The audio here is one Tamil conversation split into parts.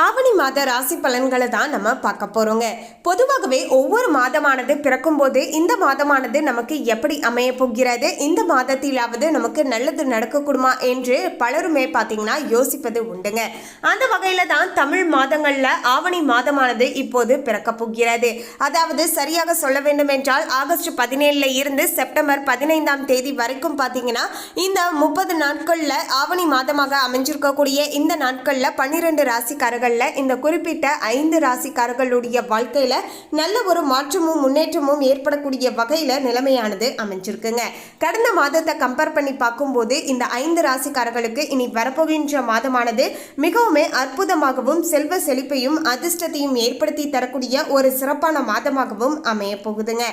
ஆவணி மாத ராசி பலன்களை தான் நம்ம பார்க்க போகிறோங்க பொதுவாகவே ஒவ்வொரு மாதமானது பிறக்கும் போது இந்த மாதமானது நமக்கு எப்படி அமைய போகிறது? இந்த மாதத்திலாவது நமக்கு நல்லது நடக்கக்கூடுமா என்று பலருமே பார்த்தீங்கன்னா யோசிப்பது உண்டுங்க. அந்த வகையில் தான் தமிழ் மாதங்களில் ஆவணி மாதமானது இப்போது பிறக்க போகிறது. அதாவது சரியாக சொல்ல வேண்டும் என்றால் ஆகஸ்ட் பதினேழுல இருந்து செப்டம்பர் பதினைந்தாம் தேதி வரைக்கும் பார்த்தீங்கன்னா இந்த முப்பது நாட்களில் ஆவணி மாதமாக அமைஞ்சிருக்கக்கூடிய இந்த நாட்களில் பன்னிரெண்டு நாட்களில் இந்த குறிப்பிட்ட ஐந்து ராசிக்காரர்களுடைய வாழ்க்கையில நல்ல ஒரு மாற்றமும் முன்னேற்றமும் ஏற்படக்கூடிய வகையில் நிலைமையானது அமைஞ்சிருக்குங்க. கடந்த மாதத்தை கம்பேர் பண்ணி பார்க்கும்போது இந்த ஐந்து ராசிக்காரர்களுக்கு இனி வரப்போகின்ற மாதமானது மிகவும் அற்புதமாகவும் செல்வ செழிப்பையும் அதிர்ஷ்டத்தையும் ஏற்படுத்தி தரக்கூடிய ஒரு சிறப்பான மாதமாகவும் அமைய போகுதுங்க.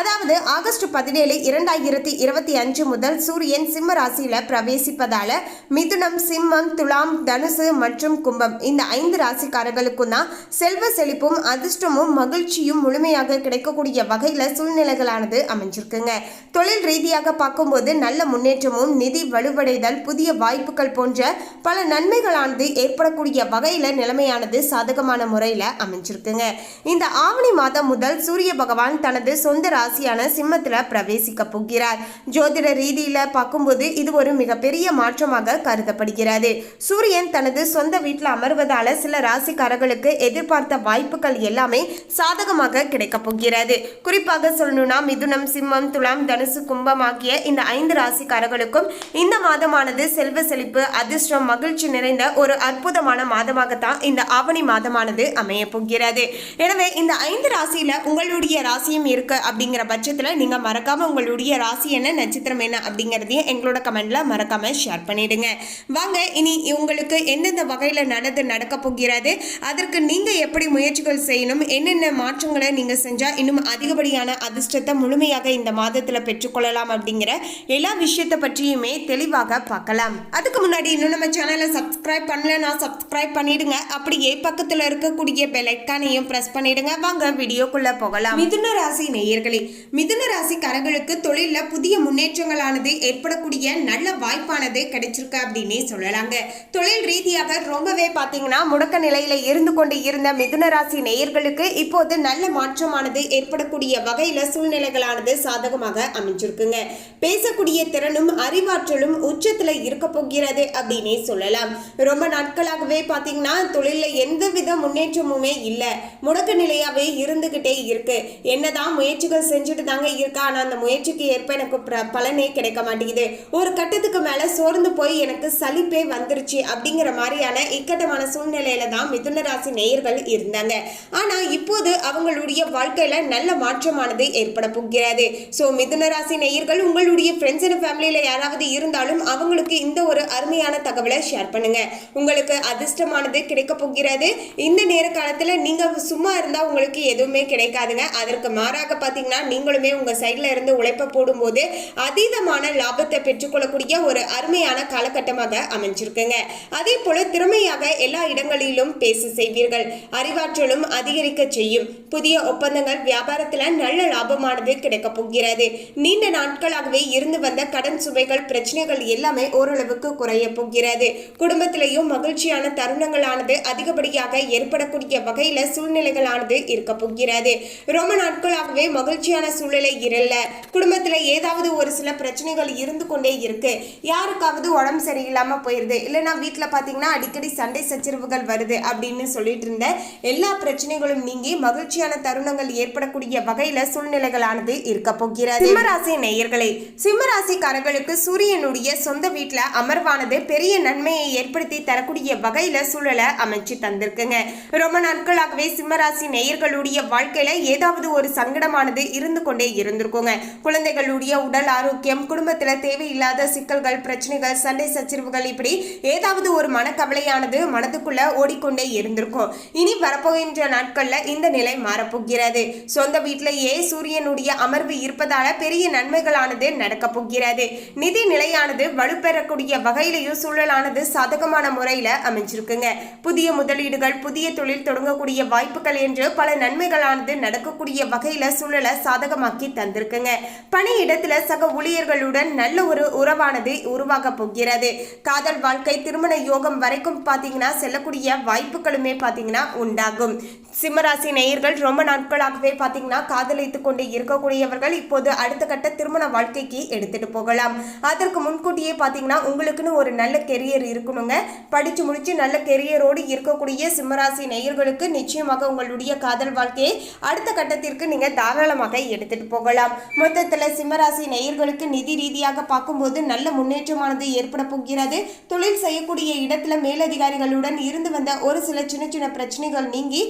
அதாவது ஆகஸ்ட் பதினேழு இரண்டாயிரத்தி இருபத்தி அஞ்சு முதல் சூரியன் சிம்ம ராசியில பிரவேசிப்பதால மிதுனம் சிம்மம் துலாம் தனுசு மற்றும் கும்பம் இந்த ஐந்து ராசிக்காரர்களுக்கும் தான் செல்வ செழிப்பும் அதிர்ஷ்டமும் மகிழ்ச்சியும் முழுமையாக கிடைக்கக்கூடிய வகையில் சூழ்நிலைகளானது அமைஞ்சிருக்குங்க. தொழில் ரீதியாக பார்க்கும்போது நல்ல முன்னேற்றமும் நிதி வலுவடைதல் புதிய வாய்ப்புகள் போன்ற பல நன்மைகளானது ஏற்படக்கூடிய வகையில் நிலைமையானது சாதகமான முறையில அமைஞ்சிருக்குங்க. இந்த ஆவணி மாதம் முதல் சூரிய பகவான் தனது சொந்த ராசியான சிம்மத்துல பிரவேசிக்க போகிறார். ஜோதிட ரீதியில பார்க்கும்போது இது ஒரு மிகப்பெரிய மாற்றமாக கருதப்படுகிறது. சூரியன் தனது சொந்த வீட்டில் அமர்வதால சில ராசிக்காரர்களுக்கு எதிர்பார்த்த வாய்ப்புகள் எல்லாமே சாதகமாக கிடைக்கப் போகிறது. குறிப்பாக சொல்லணும்னா மிதுனம் சிம்மம் துலாம் தனுசு கும்பம் ஆகிய இந்த ஐந்து ராசிக்காரர்களுக்கும் இந்த மாதமானது செல்வ செழிப்பு அதிர்ஷ்டம் மகிழ்ச்சி நிறைந்த ஒரு அற்புதமான மாதமாகத்தான் இந்த ஆவணி மாதமானது அமைய போகிறது. எனவே இந்த ஐந்து ராசியில உங்களுடைய ராசியும் இருக்கு அப்படிங்கிற பட்சத்தில் நீங்க மறக்காம உங்களுடைய ராசி என்ன நட்சத்திரம் என்ன அப்படிங்கிறதையும் எங்களோட கமெண்ட்ல மறக்காம ஷேர் பண்ணிடுங்க. வாங்க இனி உங்களுக்கு எந்தெந்த வகையில நடந்து நடக்க போகிறது. அதற்கு நீங்கள் எப்படி முயற்சிகள் செய்யணும்? என்னென்ன மாற்றங்களை நீங்க செஞ்சா இன்னும் அதிகப்படியான அதிர்ஷ்டத்தை முழுமையாக இந்த மாதத்துல பெற்றுக்கொள்ளலாம் அப்படிங்கிற எல்லா விஷயத்தை பற்றியுமே தெளிவாக பார்க்கலாம். அதுக்கு முன்னாடி இன்னும் நம்ம சேனலை சப்ஸ்கிரைப் பண்ணலன்னா சப்ஸ்கிரைப் பண்ணிடுங்க. அப்படியே பக்கத்தில் இருக்கக்கூடிய பெலைக்கானையும் ப்ரெஸ் பிரஸ் பண்ணிடுங்க. வாங்க வீடியோக்குள்ள போகலாம். மிதுன ராசி நேயர்களே மிதுன ராசிக்காரர்களுக்கு தொழில்ல புதிய முன்னேற்றங்களானது ஏற்படக்கூடிய நல்ல வாய்ப்பானது கிடைச்சிருக்கு அப்படின்னே சொல்லலாங்க. தொழில் ரீதியாக ரொம்பவே பார்த்தீங்கன்னா முடக்க நிலையில இருந்து கொண்டு இருந்த மிதுன ராசி நேயர்களுக்கு இப்போது நல்ல மாற்றமானது ஏற்படக்கூடிய வகையில சூழ்நிலைகளானது சாதகமாக அமைஞ்சிருக்குங்க. பேசக்கூடிய திறனும் அறிவாற்றலும் உச்சத்துல இருக்க போகிறது அப்படின்னே சொல்லலாம். ரொம்ப நாட்களாகவே பார்த்தீங்கன்னா தொழில எந்தவித முன்னேற்றமுமே இல்லை. முடக்க நிலையாவே இருந்துகிட்டே இருக்கு. என்னதான் முயற்சிகள் செஞ்சுட்டு தாங்க இருக்கா? ஆனா அந்த முயற்சிக்கு ஏற்ப எனக்கு பலனே கிடைக்க மாட்டேங்குது. ஒரு கட்டத்துக்கு மேல சோர்ந்து போய் எனக்கு சலிப்பே வந்துருச்சு அப்படிங்கிற மாதிரியான இக்கட்டமான சூழ்நிலை சூழ்நிலையில தான் மிதுன ராசி நேயர்கள் இருந்தாங்க. ஆனா இப்போது அவங்களுடைய வாழ்க்கையில நல்ல மாற்றமானது ஏற்பட போகிறது. ஸோ மிதுன ராசி நேயர்கள் உங்களுடைய ஃப்ரெண்ட்ஸ் அண்ட் ஃபேமிலியில யாராவது இருந்தாலும் அவங்களுக்கு இந்த ஒரு அருமையான தகவலை ஷேர் பண்ணுங்க. உங்களுக்கு அதிர்ஷ்டமானது கிடைக்க போகிறது. இந்த நேர காலத்துல நீங்க சும்மா இருந்தா உங்களுக்கு எதுவுமே கிடைக்காதுங்க. அதற்கு மாறாக பாத்தீங்கன்னா நீங்களுமே உங்க சைட்ல இருந்து உழைப்ப போடும்போது அதீதமான லாபத்தை பெற்றுக்கொள்ளக்கூடிய ஒரு அருமையான காலகட்டமாக அமைஞ்சிருக்குங்க. அதே போல திறமையாக எல்லா இடங்களிலும் பேச செய்வீர்கள். அறிவாற்றலும் அதிகரிக்க செய்யும். புதிய ஒப்பந்தங்கள் வியாபாரத்தில் நல்ல லாபமானது கிடைக்க போகிறது. நீண்ட நாட்களாகவே இருந்து வந்த கடன் சுமைகள் பிரச்சனைகள் எல்லாமே ஓரளவுக்கு குறைய போகிறது. குடும்பத்திலேயும் மகிழ்ச்சியான தருணங்களானது அதிகப்படியாக ஏற்படக்கூடிய வகையில சூழ்நிலைகளானது இருக்க போகிறது. ரொம்ப நாட்களாகவே மகிழ்ச்சியான சூழ்நிலை இல்ல. குடும்பத்தில் ஏதாவது ஒரு சில பிரச்சனைகள் இருந்து கொண்டே இருக்கு. யாருக்காவது உடம்பு சரியில்லாமல் போயிருது. இல்லைன்னா வீட்டில் பார்த்தீங்கன்னா அடிக்கடி சண்டை சச்சரவுகள் வருது அப்படின்னு சொல்லிட்டு இருந்த எல்லா பிரச்சனைகளும் நீங்கி மகிழ்ச்சியான தருணங்கள் ஏற்படக்கூடிய வகையில சூழ்நிலைகளானது இருக்க போகிறது. சிம்மராசி நேயர்களே சிம்மராசிக்காரர்களுக்கு சூரியனுடைய சொந்த வீட்டுல அமர்வானது பெரிய நன்மையை ஏற்படுத்தி தரக்கூடிய வகையில சூழலை அமைச்சு தந்திருக்குங்க. ரொம்ப நாட்களாகவே சிம்மராசி நேயர்களுடைய வாழ்க்கையில ஏதாவது ஒரு சங்கடமானது இருந்து கொண்டே இருந்திருக்குங்க. குழந்தைகளுடைய உடல் ஆரோக்கியம் குடும்பத்துல தேவையில்லாத சிக்கல்கள் பிரச்சனைகள் சண்டை சச்சரவுகள் இப்படி ஏதாவது ஒரு மனக்கவலையானது மனதுக்குள்ள ஓடிக்கொண்டே இருந்திருக்கும். இனி வரப்போகின்ற நாட்கள்ல இந்த நிலை மாறப்போகிறது. சொந்த வீட்டிலேயே சூரியனுடைய அமர்வு இருப்பதால பெரிய நன்மைகளானது நடக்கப் போகிறது. நிதி நிலையானது வலுப்பெறக்கூடிய வகையிலையும் சூழலானது சாதகமான முறையில அமைஞ்சிருக்குங்க. புதிய முதலீடுகள் புதிய தொழில் தொடங்கக்கூடிய வாய்ப்புகள் என்று பல நன்மைகளானது நடக்கக்கூடிய வகையில சூழலை சாதகமாக்கி தந்திருக்குங்க. பணியிடத்துல சக ஊழியர்களுடன் நல்ல ஒரு உறவானது உருவாக போகிறது. காதல் வாழ்க்கை திருமண யோகம் வரைக்கும் பார்த்தீங்கன்னா செல்லக்கூடிய வாய்ப்புகளுமே பார்த்தீங்கன்னா உண்டாகும். சிம்மராசி நேயர்கள் ரொம்ப நாட்களாகவே பார்த்தீங்கன்னா காதலித்து கொண்டு இருக்கக்கூடியவர்கள் இப்போது அடுத்த கட்ட திருமண வாழ்க்கைக்கு எடுத்துட்டு போகலாம். அதற்கு முன்கூட்டியே பார்த்தீங்கன்னா உங்களுக்குன்னு ஒரு நல்ல கெரியர் இருக்கணுங்க. படித்து முடித்து நல்ல கெரியரோடு இருக்கக்கூடிய சிம்மராசி நேயர்களுக்கு நிச்சயமாக உங்களுடைய காதல் வாழ்க்கையை அடுத்த கட்டத்திற்கு நீங்கள் தாராளமாக எடுத்துட்டு போகலாம். மொத்தத்தில் சிம்மராசி நேயர்களுக்கு நிதி ரீதியாக பார்க்கும்போது நல்ல முன்னேற்றமானது ஏற்பட போகிறது. தொழில் செய்யக்கூடிய இடத்துல மேலதிகாரிகளுடன் இருந்து வந்த ஒரு சில சின்ன சின்ன பிரச்சனைகள் நீங்கி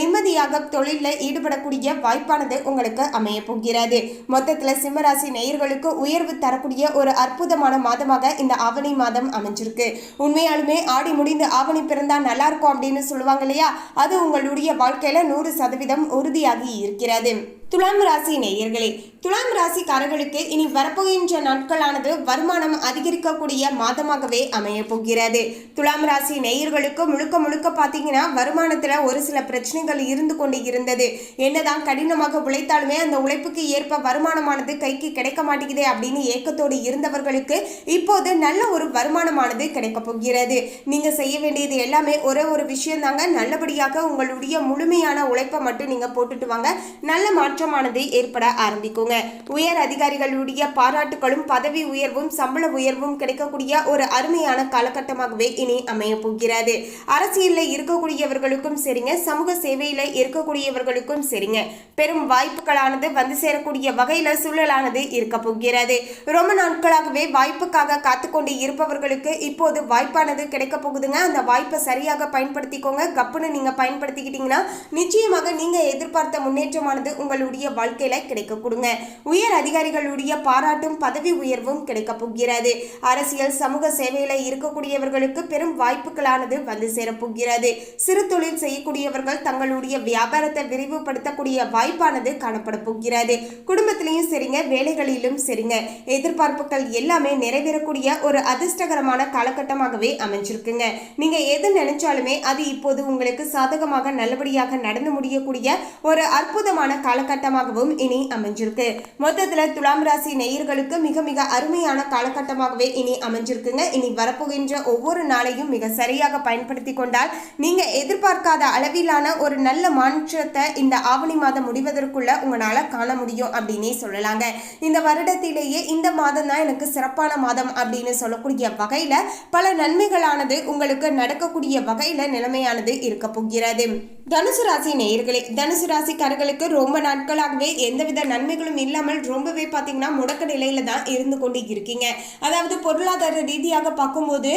நிம்மதியாக தொழிலில் ஈடுபடக்கூடிய வாய்ப்பானது உங்களுக்கு அமைய போகிறது. மொத்தத்தில் சிம்மராசி நேயர்களுக்கு உயர்வு தரக்கூடிய ஒரு அற்புதமான மாதமாக இந்த ஆவணி மாதம் அமைஞ்சிருக்கு. உண்மையாலுமே ஆடி முடிந்து ஆவணி பிறந்தா நல்லா இருக்கும் அப்படின்னு சொல்லுவாங்க இல்லையா? அது உங்களுடைய வாழ்க்கையில நூறு சதவீதம் உறுதியாகி இருக்கிறது. துலாம் ராசி நேயர்களே துலாம் ராசிக்காரர்களுக்கு இனி வரப்போகின்ற நாட்களானது வருமானம் அதிகரிக்கக்கூடிய மாதமாகவே அமைய போகிறது. துலாம் ராசி நேயர்களுக்கு முழுக்க முழுக்க பார்த்தீங்கன்னா வருமானத்தில் ஒரு சில பிரச்சனைகள் இருந்து கொண்டு இருந்தது. என்னதான் கடினமாக உழைத்தாலுமே அந்த உழைப்புக்கு ஏற்ப வருமானமானது கைக்கு கிடைக்க மாட்டேங்குதே அப்படின்னு ஏக்கத்தோடு இருந்தவர்களுக்கு இப்போது நல்ல ஒரு வருமானமானது கிடைக்க போகிறது. நீங்கள் செய்ய வேண்டியது எல்லாமே ஒரே ஒரு விஷயம் தாங்க நல்லபடியாக உங்களுடைய முழுமையான உழைப்பை மட்டும் நீங்கள் போட்டுட்டு வாங்க. நல்ல மாற்றமானது ஏற்பட ஆரம்பிக்குங்க. உயர் அதிகாரிகளுடைய பாராட்டுகளும் பதவி உயர்வும் சம்பள உயர்வும் கிடைக்கக்கூடிய ஒரு அருமையான காலகட்டமாகவே இனி அமைய போகிறது. அரசியலில் இருக்கக்கூடியவர்களுக்கும் சரிங்க சமூக சேவையில் இருக்கக்கூடியவர்களுக்கும் சரிங்க. பெரும் வாய்ப்புகளானது வந்து சேரக்கூடிய வகையில் சூழலானது இருக்க போகிறது. ரொம்ப நாட்களாகவே வாய்ப்புக்காக காத்துக்கொண்டு இருப்பவர்களுக்கு இப்போது வாய்ப்பானது கிடைக்க போகுதுங்க. அந்த வாய்ப்பை சரியாக பயன்படுத்திக்கோங்க. கப்புன்னு நீங்க பயன்படுத்திக்கிட்டீங்கன்னா நிச்சயமாக நீங்க எதிர்பார்த்த முன்னேற்றமானது உங்களுடைய வாழ்க்கையில கிடைக்க கொடுங்க. உயர் அதிகாரிகளுடைய பாராட்டும் பதவி உயர்வும் கிடைக்க போகிறது. அரசியல் சமூக சேவையில இருக்கக்கூடியவர்களுக்கு பெரும் வாய்ப்புகளானது வந்து சேரப்போகிறது சிறு தொழில் செய்யக்கூடியவர்கள் தங்களுடைய வியாபாரத்தை விரிவுபடுத்தக்கூடிய வாய்ப்பானது காணப்பட போகிறது. குடும்பத்திலையும் சரிங்க வேலைகளிலும் சரிங்க. எதிர்பார்ப்புகள் எல்லாமே நிறைவேறக்கூடிய ஒரு அதிர்ஷ்டகரமான காலகட்டமாகவே அமைஞ்சிருக்குங்க. நீங்க எது நினைச்சாலுமே அது இப்போது உங்களுக்கு சாதகமாக நல்லபடியாக நடந்து முடியக்கூடிய ஒரு அற்புதமான காலகட்டமாகவும் இனி அமைஞ்சிருக்கு. மொத்தத்துல துலாம் ராசி நேயர்களுக்கு மிக மிக அருமையான காலகட்டமாகவே இனி அமைஞ்சிருக்குங்க. இனி வரப்போகின்ற ஒவ்வொரு நாளையும் மிக சரியாக பயன்படுத்தி கொண்டால் நீங்க எதிர்பார்க்காத அளவிலான ஒரு நல்ல மாற்றத்தை இந்த ஆவணி மாதம் முடிவதற்குள்ள உங்களால காண முடியும் அப்படின்னே சொல்லலாங்க. இந்த வருடத்திலேயே இந்த மாதம் தான் எனக்கு சிறப்பான மாதம் அப்படின்னு சொல்லக்கூடிய வகையில பல நன்மைகளானது உங்களுக்கு நடக்கக்கூடிய வகையில நிலைமையானது இருக்க போகிறது. தனுசு ராசி நேயர்களே தனுசு ராசிக்காரர்களுக்கு ரொம்ப நாட்களாகவே எந்தவித நன்மைகளும் இல்லாமல் ரொம்பவே பார்த்தீங்கன்னா முடக்க நிலையில தான் இருந்து கொண்டு இருக்கீங்க அதாவது பொருளாதார ரீதியாக பார்க்கும்போது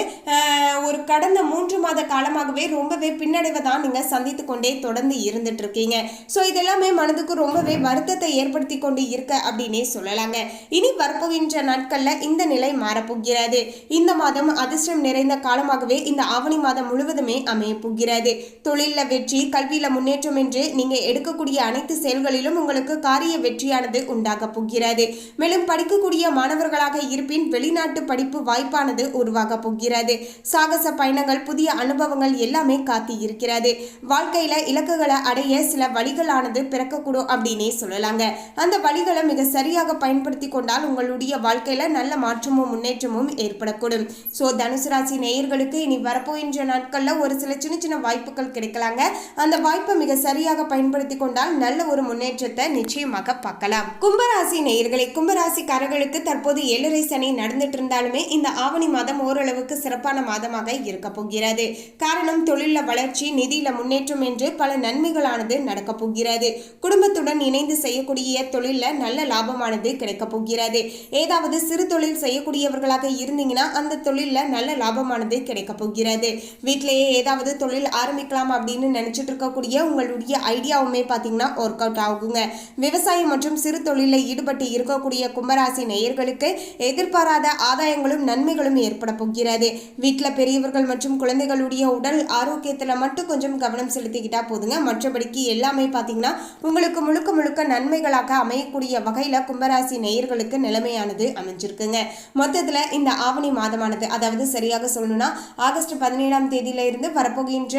ஒரு கடந்த மூன்று மாத காலமாகவே ரொம்பவே பின்னடைவை தான் நீங்கள் சந்தித்து கொண்டே தொடர்ந்து இருந்துட்டு இருக்கீங்க. ஸோ இதெல்லாமே மனதுக்கு ரொம்பவே வருத்தத்தை ஏற்படுத்தி கொண்டு இருக்க அப்படின்னே சொல்லலாங்க. இனி வரப்போகின்ற நாட்களில் இந்த நிலை மாறப்போகிறது. இந்த மாதம் அதிர்ஷ்டம் நிறைந்த காலமாகவே இந்த ஆவணி மாதம் முழுவதுமே அமைய போகிறது தொழிலில் வெற்றி கல்வியில் முன்னேற்றம் என்று நீங்கள் எடுக்கக்கூடிய அனைத்து செயல்களிலும் உங்களுக்கு காரிய வெற்றியானது உண்டாக போகிறது. மேலும் படிக்கக்கூடிய மாணவர்களாக இருப்பின் வெளிநாட்டு படிப்பு வாய்ப்பானது உருவாக போகிறது. சாகச பயணங்கள் புதிய அனுபவங்கள் எல்லாமே காத்தி இருக்கிறது. வாழ்க்கையில இலக்குகளை அடைய சில வழிகளானது பிறக்கக்கூடும் அப்படின்னே சொல்லலாங்க. அந்த வழிகளை மிக சரியாக பயன்படுத்தி கொண்டால் உங்களுடைய வாழ்க்கையில நல்ல மாற்றமும் முன்னேற்றமும் ஏற்படக்கூடும். ஸோ தனுசு ராசி நேயர்களுக்கு இனி வரப்போகின்ற நாட்கள்ல ஒரு சில சின்ன சின்ன வாய்ப்புகள் கிடைக்கலாங்க. அந்த வாய்ப்பை மிக சரியாக பயன்படுத்தி கொண்டால் நல்ல ஒரு முன்னேற்றத்தை நிச்சயமாக பார்க்கலாம். கும்பராசி நேயர்களை கும்பராசிக்காரர்களுக்கு தற்போது ஏழரை சனி நடந்துட்டு இருந்தாலுமே இந்த ஆவணி மாதம் ஓரளவுக்கு சிறப்பான மாதமாக இருக்க போகிறது. காரணம் தொழில வளர்ச்சி நிதியில முன்னேற்றம் என்று பல நன்மைகளானது நடக்க போகிறது. குடும்பத்துடன் இணைந்து செய்யக்கூடிய தொழில நல்ல லாபமானது கிடைக்க போகிறது. ஏதாவது சிறு தொழில் செய்யக்கூடியவர்களாக இருந்தீங்கன்னா அந்த தொழில நல்ல லாபமானது கிடைக்க போகிறது. வீட்டிலேயே ஏதாவது தொழில் ஆரம்பிக்கலாம் அப்படின்னு நினைச்சிட்டு இருக்கக்கூடிய உங்களுடைய ஐடியாவுமே பார்த்தீங்கன்னா ஒர்க் அவுட் ஆகும். ஆகுங்க விவசாயம் மற்றும் சிறு தொழிலில் ஈடுபட்டு இருக்கக்கூடிய கும்பராசி நேயர்களுக்கு எதிர்பாராத ஆதாயங்களும் நன்மைகளும் ஏற்பட போகிறது. வீட்டில் பெரியவர்கள் மற்றும் குழந்தைகளுடைய உடல் ஆரோக்கியத்தில் மட்டும் கொஞ்சம் கவனம் செலுத்திக்கிட்டா போதுங்க. மற்றபடிக்கு எல்லாமே பார்த்தீங்கன்னா உங்களுக்கு முழுக்க முழுக்க நன்மைகளாக அமையக்கூடிய வகையில் கும்பராசி நேயர்களுக்கு நிலைமையானது அமைஞ்சிருக்குங்க. மொத்தத்தில் இந்த ஆவணி மாதமானது அதாவது சரியாக சொல்லணும்னா ஆகஸ்ட் பதினேழாம் தேதியிலிருந்து வரப்போகின்ற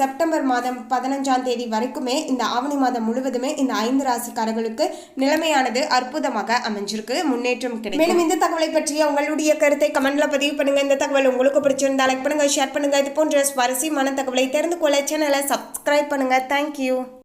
செப்டம்பர் மாதம் பதினஞ்சாம் தேதி வரைக்குமே இந்த ஆவணி மாதம் முழுவதுமே இந்த ஐந்து ராசிக்காரர்களுக்கு நிலைமையானது அற்புதமாக அமைஞ்சிருக்கு. முன்னேற்றம் கிடைக்கும். மேலும் இந்த தகவலை பற்றிய உங்களுடைய கருத்தை கமெண்ட்ல பதிவு பண்ணுங்க. இந்த தகவல் உங்களுக்கு பிடிச்சிருந்தா லைக் பண்ணுங்க ஷேர் பண்ணுங்க. இது போன்ற சுவாரஸ்யமான தகவலை தெரிந்து கொள்ள சேனலை சப்ஸ்கிரைப் பண்ணுங்க. தேங்க்யூ